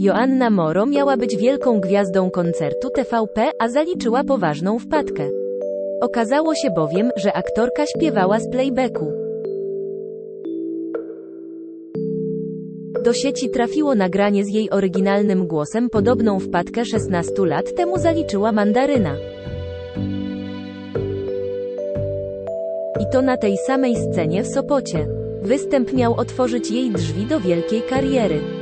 Joanna Moro miała być wielką gwiazdą koncertu TVP, a zaliczyła poważną wpadkę. Okazało się bowiem, że aktorka śpiewała z playbacku. Do sieci trafiło nagranie z jej oryginalnym głosem, podobną wpadkę 16 lat temu zaliczyła Mandaryna. I to na tej samej scenie w Sopocie. Występ miał otworzyć jej drzwi do wielkiej kariery.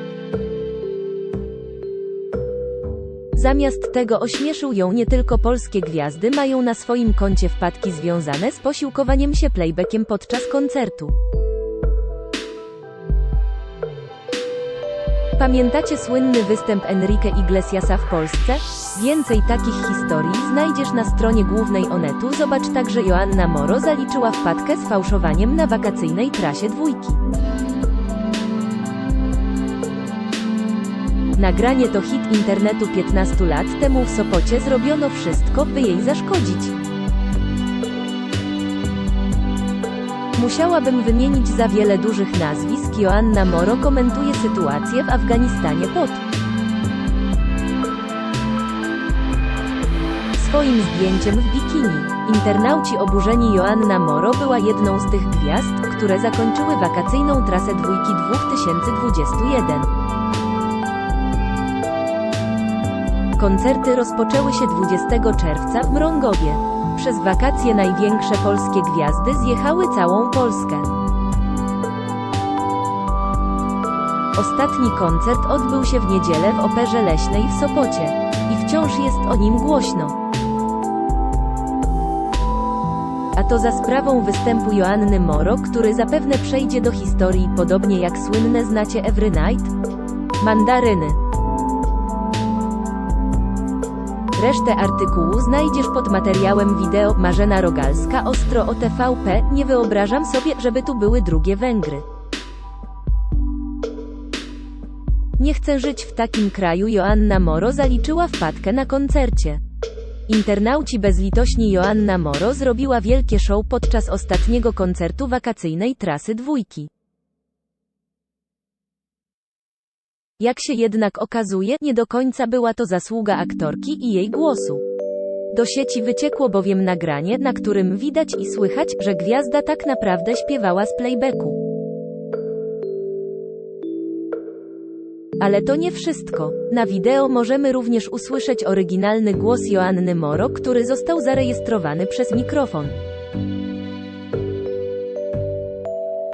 Zamiast tego ośmieszył ją nie tylko polskie gwiazdy mają na swoim koncie wpadki związane z posiłkowaniem się playbackiem podczas koncertu. Pamiętacie słynny występ Enrique Iglesiasa w Polsce? Więcej takich historii znajdziesz na stronie głównej Onetu. Zobacz także Joanna Moro zaliczyła wpadkę z fałszowaniem na wakacyjnej trasie dwójki. Nagranie to hit internetu 15 lat temu w Sopocie zrobiono wszystko, by jej zaszkodzić. Musiałabym wymienić za wiele dużych nazwisk. Joanna Moro komentuje sytuację w Afganistanie pod swoim zdjęciem w bikini. Internauci oburzeni Joanna Moro była jedną z tych gwiazd, które zakończyły wakacyjną trasę dwójki 2021. Koncerty rozpoczęły się 20 czerwca w Mrągowie. Przez wakacje największe polskie gwiazdy zjechały całą Polskę. Ostatni koncert odbył się w niedzielę w Operze Leśnej w Sopocie. I wciąż jest o nim głośno. A to za sprawą występu Joanny Moro, który zapewne przejdzie do historii podobnie jak słynne znacie Every Night? Mandaryny. Resztę artykułu znajdziesz pod materiałem wideo Marzena Rogalska ostro o TVP. Nie wyobrażam sobie, żeby tu były drugie Węgry. Nie chcę żyć w takim kraju. Joanna Moro zaliczyła wpadkę na koncercie. Internauci bezlitośni Joanna Moro zrobiła wielkie show podczas ostatniego koncertu wakacyjnej trasy dwójki. Jak się jednak okazuje, nie do końca była to zasługa aktorki i jej głosu. Do sieci wyciekło bowiem nagranie, na którym widać i słychać, że gwiazda tak naprawdę śpiewała z playbacku. Ale to nie wszystko. Na wideo możemy również usłyszeć oryginalny głos Joanny Moro, który został zarejestrowany przez mikrofon.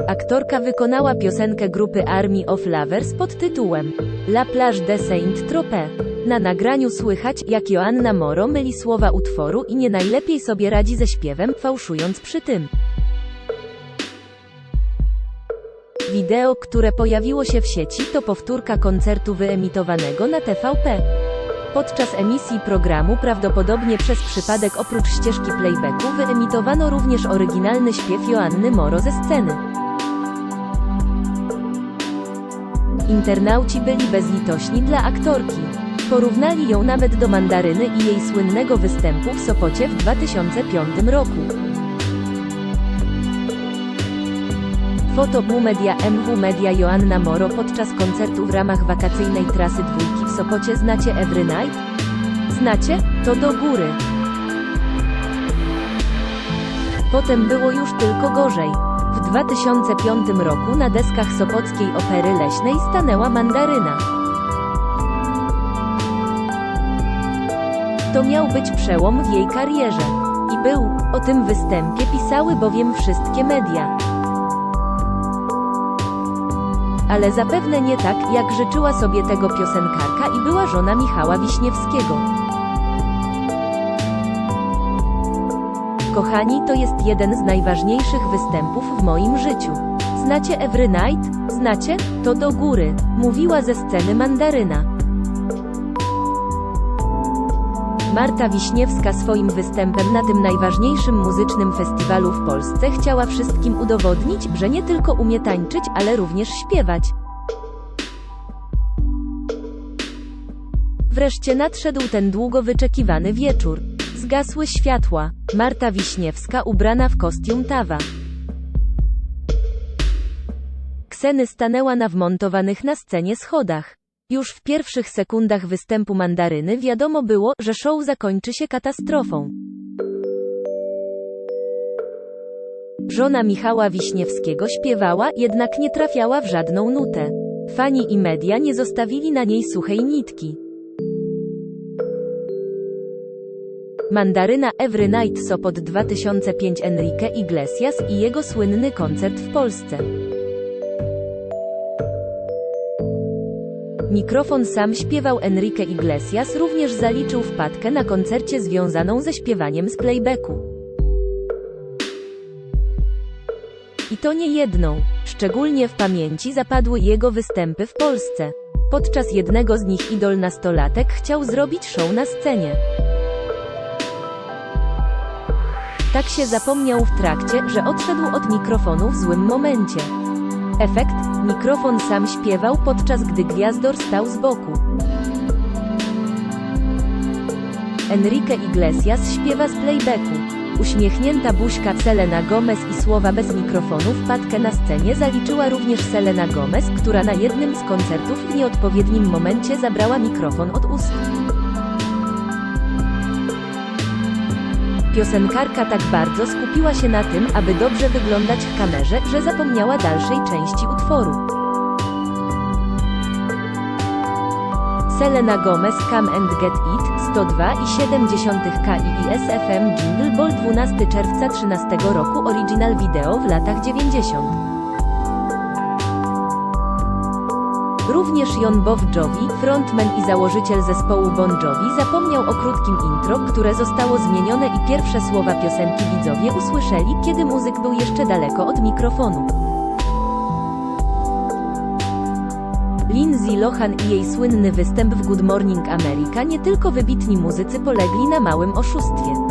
Aktorka wykonała piosenkę grupy Army of Lovers pod tytułem La plage de Saint-Tropez. Na nagraniu słychać, jak Joanna Moro myli słowa utworu i nie najlepiej sobie radzi ze śpiewem, fałszując przy tym. Wideo, które pojawiło się w sieci, to powtórka koncertu wyemitowanego na TVP. Podczas emisji programu prawdopodobnie przez przypadek oprócz ścieżki playbacku wyemitowano również oryginalny śpiew Joanny Moro ze sceny. Internauci byli bezlitośni dla aktorki. Porównali ją nawet do Mandaryny i jej słynnego występu w Sopocie w 2005 roku. Foto Bu Media MW Media Joanna Moro podczas koncertu w ramach wakacyjnej trasy dwójki w Sopocie znacie Every Night? Znacie? To do góry. Potem było już tylko gorzej. W 2005 roku na deskach Sopockiej Opery Leśnej stanęła Mandaryna. To miał być przełom w jej karierze. I był. O tym występie pisały bowiem wszystkie media. Ale zapewne nie tak, jak życzyła sobie tego piosenkarka i była żona Michała Wiśniewskiego. Kochani, to jest jeden z najważniejszych występów w moim życiu. Znacie Every Night? Znacie? To do góry, mówiła ze sceny Mandaryna. Marta Wiśniewska swoim występem na tym najważniejszym muzycznym festiwalu w Polsce chciała wszystkim udowodnić, że nie tylko umie tańczyć, ale również śpiewać. Wreszcie nadszedł ten długo wyczekiwany wieczór. Zgasły światła. Marta Wiśniewska ubrana w kostium tawa. Kseny stanęła na wmontowanych na scenie schodach. Już w pierwszych sekundach występu mandaryny wiadomo było, że show zakończy się katastrofą. Żona Michała Wiśniewskiego śpiewała, jednak nie trafiała w żadną nutę. Fani i media nie zostawili na niej suchej nitki. Mandaryna Every Night Sopot 2005 Enrique Iglesias i jego słynny koncert w Polsce. Mikrofon sam śpiewał Enrique Iglesias również zaliczył wpadkę na koncercie związaną ze śpiewaniem z playbacku. I to nie jedną. Szczególnie w pamięci zapadły jego występy w Polsce. Podczas jednego z nich idol nastolatek chciał zrobić show na scenie. Tak się zapomniał w trakcie, że odszedł od mikrofonu w złym momencie. Efekt? Mikrofon sam śpiewał podczas gdy gwiazdor stał z boku. Enrique Iglesias śpiewa z playbacku. Uśmiechnięta buźka Selena Gomez i słowa bez mikrofonu wpadkę na scenie zaliczyła również Selena Gomez, która na jednym z koncertów w nieodpowiednim momencie zabrała mikrofon od ust. Piosenkarka tak bardzo skupiła się na tym, aby dobrze wyglądać w kamerze, że zapomniała dalszej części utworu. Selena Gomez Come and Get It 102,7 KIIS FM Jingle Ball 12 czerwca 13 roku Original Video w latach 90. Również Jon Bon Jovi, frontman i założyciel zespołu Bon Jovi zapomniał o krótkim intro, które zostało zmienione i pierwsze słowa piosenki widzowie usłyszeli, kiedy muzyk był jeszcze daleko od mikrofonu. Lindsay Lohan i jej słynny występ w Good Morning America nie tylko wybitni muzycy polegli na małym oszustwie.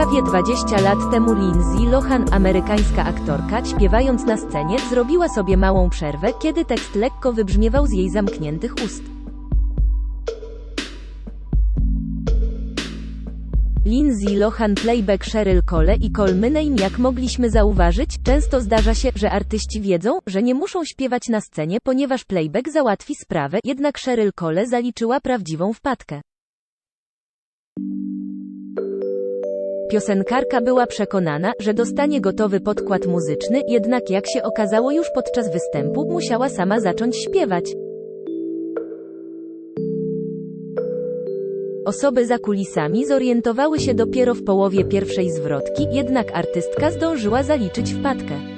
Prawie 20 lat temu Lindsay Lohan, amerykańska aktorka, śpiewając na scenie, zrobiła sobie małą przerwę, kiedy tekst lekko wybrzmiewał z jej zamkniętych ust. Lindsay Lohan playback Cheryl Cole i Cole Name jak mogliśmy zauważyć, często zdarza się, że artyści wiedzą, że nie muszą śpiewać na scenie, ponieważ playback załatwi sprawę, jednak Cheryl Cole zaliczyła prawdziwą wpadkę. Piosenkarka była przekonana, że dostanie gotowy podkład muzyczny, jednak jak się okazało już podczas występu, musiała sama zacząć śpiewać. Osoby za kulisami zorientowały się dopiero w połowie pierwszej zwrotki, jednak artystka zdążyła zaliczyć wpadkę.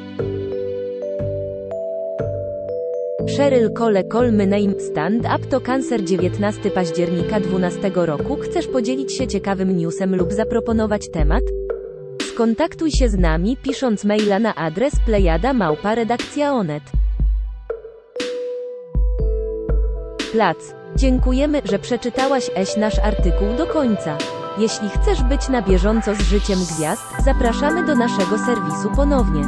Cheryl Cole Call My Name Stand Up to Cancer 19 października 12 roku Chcesz podzielić się ciekawym newsem lub zaproponować temat? Skontaktuj się z nami pisząc maila na adres plejada małpa redakcja onet. Plac. Dziękujemy, że przeczytałaś eś nasz artykuł do końca. Jeśli chcesz być na bieżąco z życiem gwiazd, zapraszamy do naszego serwisu ponownie.